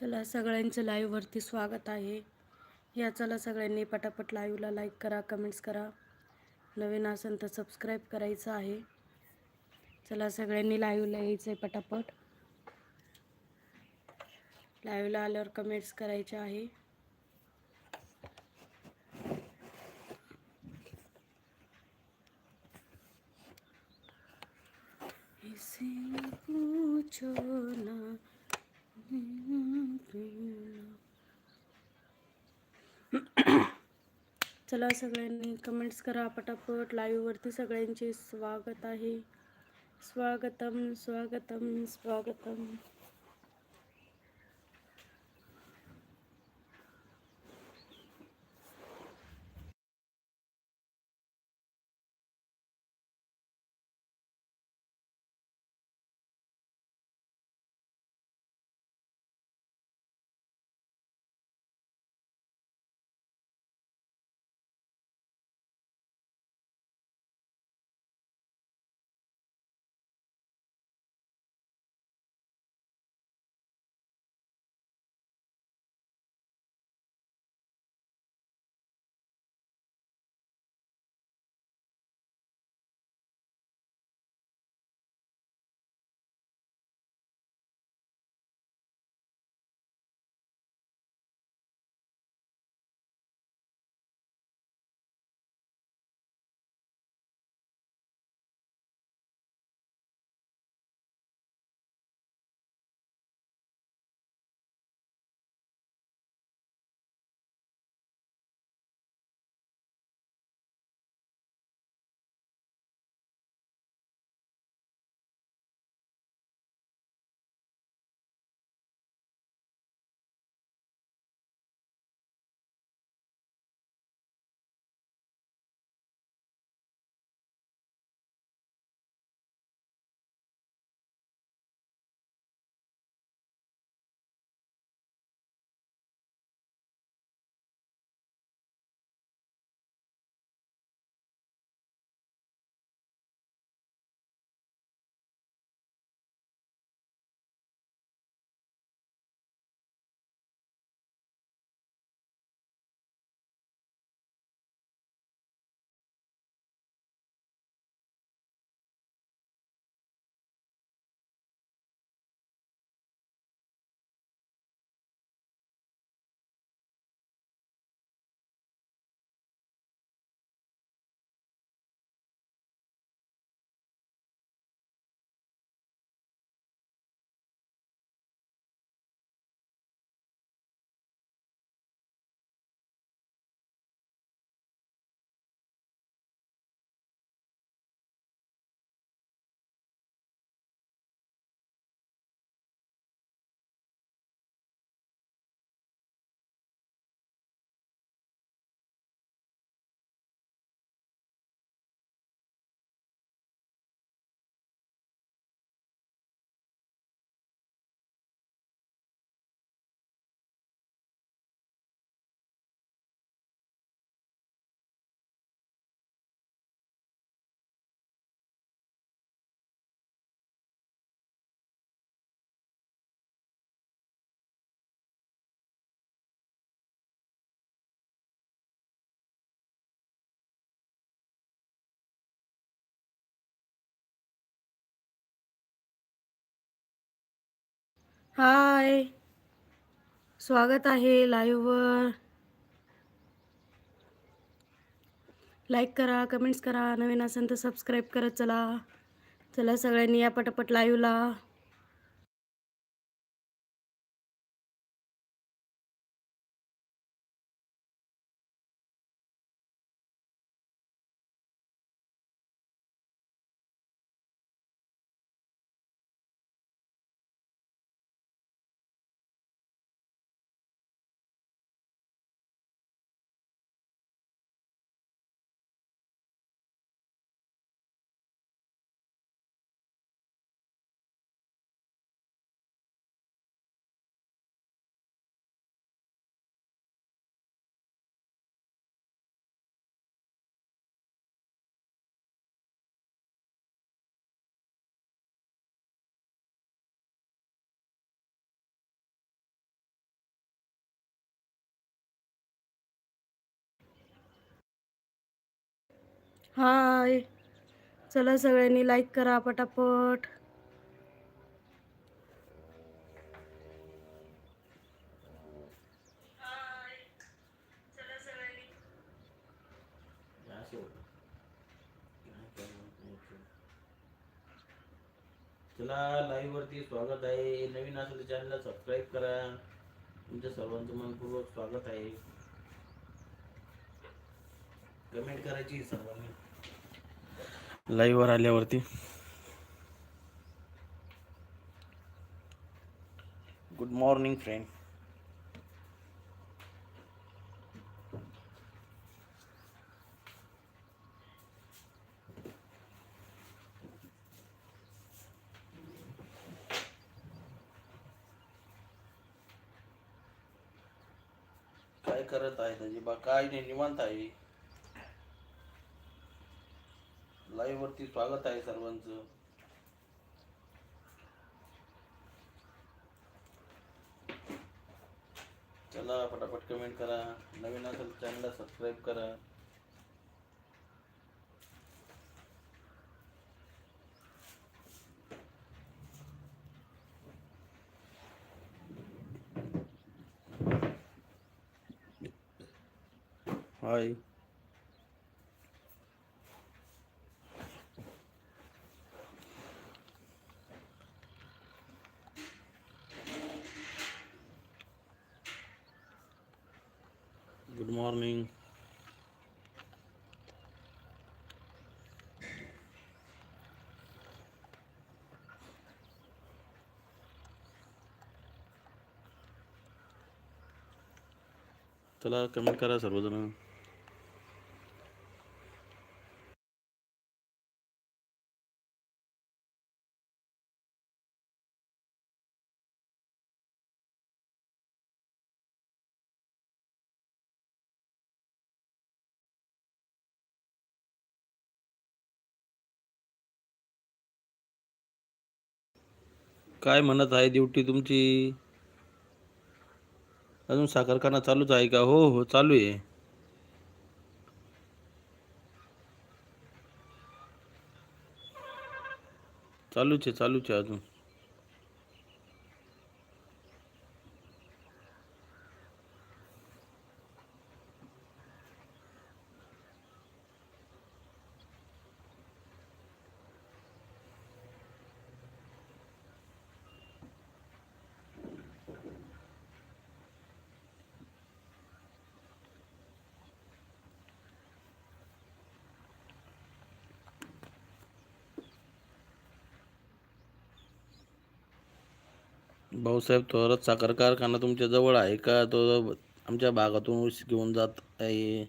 चला सगळ्यांचं लाईव्हवरती स्वागत आहे. या चला सगळ्यांनी पटापट लाईव्हला लाईक करा कमेंट्स करा. नवीन असेल तर सबस्क्राईब करायचं आहे. चला सगळ्यांनी लाईव्हला यायचं आहे पटापट. लाईव्हला आल्यावर कमेंट्स करायचे आहे. पूछो चला सगळ्यांनी कमेंट्स करा. पटापट लाईव्हवरती सगळ्यांचे स्वागत आहे. स्वागतम स्वागतम स्वागतम. हाय. स्वागत आहे लाईव्हवर लाईक करा कमेंट्स करा नवीन असेल तर सबस्क्राईब करत चला. चला सगळ्यांनी या पटापट लाईव्हला हाय. चला सगळ्यांनी लाईक करा पटापट. चला लाईव्ह वरती स्वागत आहे. नवीन असेल चॅनलला सबस्क्राईब करा. तुमच्या सर्वांचं मनपूर्वक स्वागत आहे. कमेंट करायची सर्वांनी. लाईव्ह वर आल्यावरती. गुड मॉर्निंग फ्रेंड काय करत आहे अजिबा काय नाही निवांत आहे. लाईव्ह वरती स्वागत आहे सर्वांचं. चला पटापट कमेंट करा. नवीन असेल चॅनलला सबस्क्राईब करा. हाय गुड मॉर्निंग चला कमेंट करा सर्वजण. काय म्हणत आहे ड्युटी तुमची? अजून साखरखाना चालूच आहे का? हो हो चालू आहे. चालूच आहे चालूच आहे अजून. भाऊसाहेब थोरात साखर कारखाना तुमच्या जवळ आहे का? तो आमच्या भागातून ऊस घेऊन जात आहे.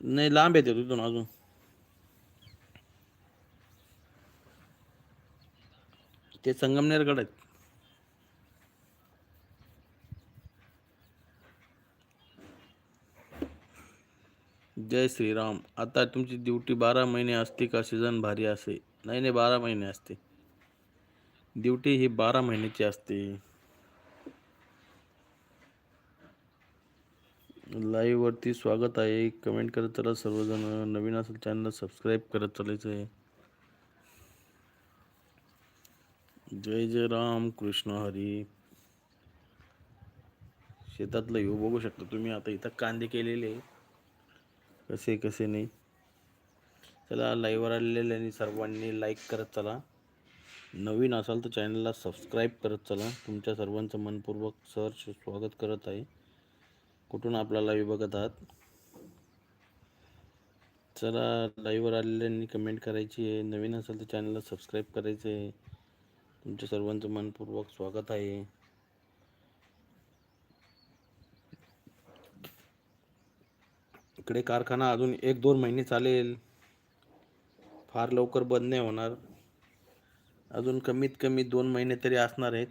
नाही लांब येते तिथून अजून. ते संगमनेरकडे आहेत. जय श्रीराम. आता तुमची ड्युटी बारा महिने असते का? सीझन भारी असे. नाही नाही बारा महिने असते. ड्युटी ही बारा महिन्याची असते. लाईववरती स्वागत आहे. कमेंट करत चला सर्वजण. नवीन असेल चॅनल सबस्क्राईब करत चालायचं आहे. जय जय राम कृष्ण हरी. शेतातलं येऊ बघू शकता तुम्ही. आता इथं कांदे केलेले आहे. कसे कसे नाही. चला लाईव्हवर आणि सर्वांनी लाईक करत चला. नवीन असाल तर चॅनलला सबस्क्राईब करत चला. तुमच्या सर्वांचं मनपूर्वक सहर्ष स्वागत करत आहे. कुठून आपला लाईव्ह बघत आहात? चला लाईव्हवर आलेल्यांनी कमेंट करायची आहे. नवीन असाल तर चॅनलला सबस्क्राईब करायचं आहे. तुमच्या सर्वांचं मनपूर्वक स्वागत आहे. इकडे कारखाना अजून एक दोन महिने चालेल. फार लवकर बंद नाही होणार. अजून कमीत कमी दोन महिने तरी असणार आहेत.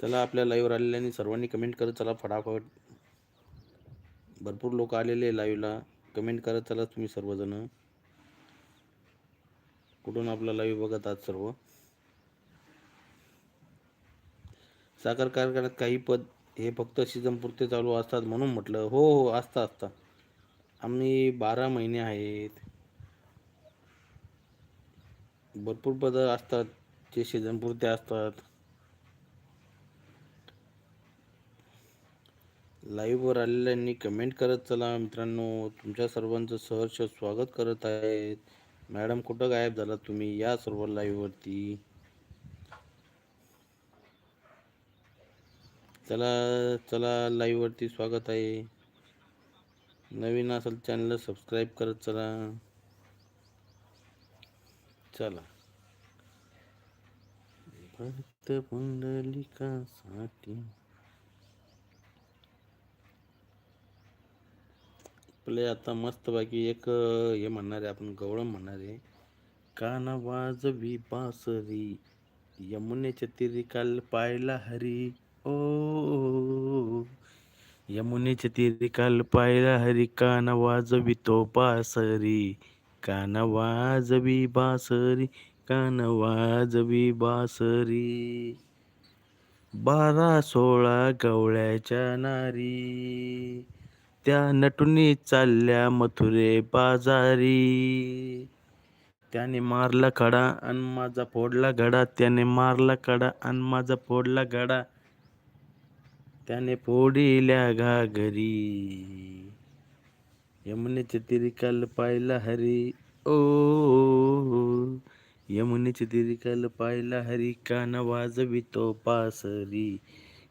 चला आपल्या लाईव्हवर आलेल्यांनी सर्वांनी कमेंट करत चला फटाफट. भरपूर लोक आलेले लाईव्हला कमेंट करत चला तुम्ही सर्वजण. कुठून आपला लाईव्ह बघत आहात सर्व? साखर कारखान्यात काही पद हे फक्त सीझन पुरते चालू असतात म्हणून म्हटलं. हो हो असता असता आम्ही बारा महिने आहेत. भरपूर बदल असतात जे सीझनपुरते असतात. लाईव्हवर आलेल्यांनी कमेंट करत चला मित्रांनो. तुमच्या सर्वांचं सहर्ष स्वागत करत आहेत. मॅडम कुठं गायब झाला तुम्ही? या सर्व लाईव्हवरती चला चला लाईव्हवरती स्वागत आहे. नवीन असेल चॅनलला सबस्क्राईब करत चला. चला. भक्त पुंडलिकासाठी. आपले आता मस्त बाकी एक हे म्हणणार आहे आपण गवळण म्हणणार. आहे काना वाजवी बासरी यमुनेच्या तिरी काल पायला हरी. ओ यमुनेच्या तिरी काल पायला हरी काना वाजवी तो बासरी कान वाजवी बासरी कान वाजवी बासरी. बारा सोळा गवळ्याच्या नारी त्या नटुनी चालल्या मथुरे बाजारी. त्याने मारला खडा आणि माझा फोडला घडा त्याने मारला कडा आणि माझा फोडला घडा त्याने फोडिल्या घागरी. यमुनेचे तिरी काल पाहिला हरी ओ यमुनेचे तिरी काल पाहिला हरी कान वाजवी तो पासरी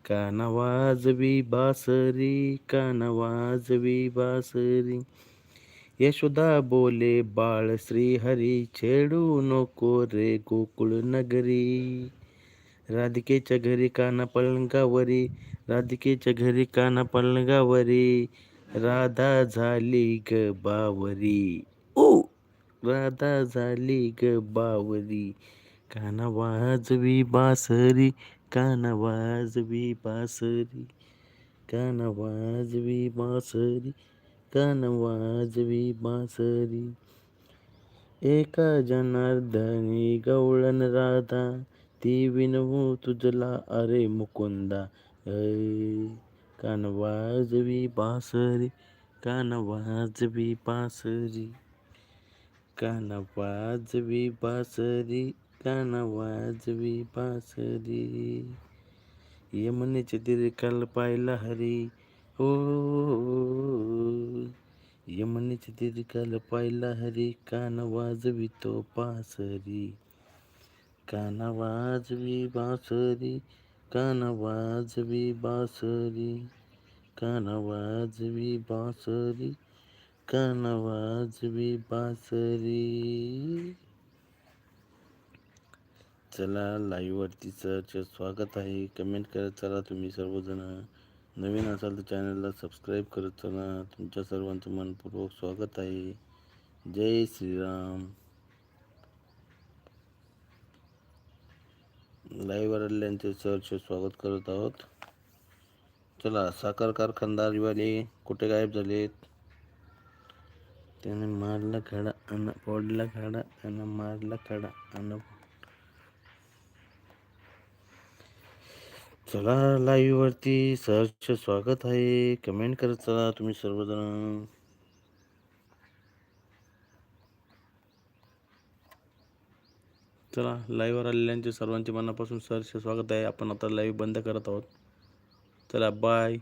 कान वाजवी बासरी कान वाजवी बासरी। यशोदा बोले बाळ श्री हरी छेडू नको रे गोकुळ नगरी। राधिकेच्या घरी काना पलंगावरी राधिकेच्या घरी काना पलंगावरी। राधा झाली ग बावरी. ओ राधा झाली ग बावरी. काना वाजवी बासरी काना वाजवी बासरी काना वाजवी बासरी काना वाजवी बासरी. एका जनार्दनी गवळण राधा ती विनवू तुझला अरे मुकुंदा. ऐ कान वाजवी बासरी कान वाजवी बासरी। कान वाजवी बासरी कान वाजवी बासरी। यमुनेचे तिरे काल पाहिला हरी ओ। यमुनेचे तिरे काल पाहिला हरी कान वाजवी तो पासरी कान वाजवी बासरी कान वाजवी बासरी कान वाजवी बासरी कान वाजवी बासरी. चला लाईव्हवरती सरचं स्वागत आहे. कमेंट करत चला तुम्ही सर्वजण. नवीन असाल तर चॅनलला सबस्क्राईब करत चला. तुमच्या सर्वांचं मनपूर्वक स्वागत आहे. जय श्रीराम. लाईव्ह आलेल्यांचे सहर्ष स्वागत करत आहोत. चला साखर कारखानदारीवाले कुठे गायब झालेत? त्याने मारला खडा अन पोडला खडा अन मारला खडा अन चला लाईव्हवरती सहर्ष स्वागत आहे. कमेंट करत चला तुम्ही सर्वजण. चला लाईव्हवर आलेल्यांचे सर्वांचे मनापासून सरचे स्वागत आहे. आपण आता लाईव्ह बंद करत आहोत. चला बाय